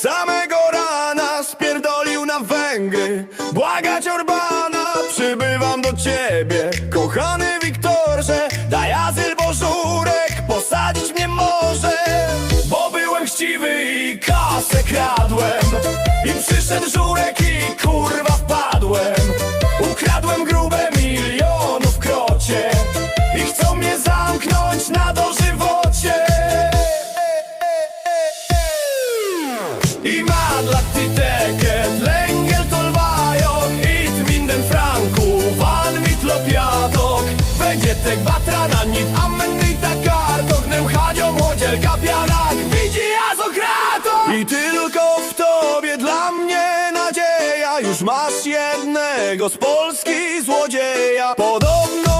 Samego rana spierdolił na Węgry. Błagać Orbana, przybywam do ciebie. Kochany Wiktorze, daj azyl, bo żurek Posadzić mnie może. Bo byłem chciwy i kasę kradłem. I przyszedł żurek i kurwa wpadłem. Ukradłem grube miliony w krocie. I chcą mnie zamknąć na dożywocie Wegyetek bátran annyit, amennyit akartok Nem hagyom, hogy elkapjanak. Widzi azokratok I tylko w tobie dla mnie nadzieja Już masz jednego z Polski złodzieja. Podoba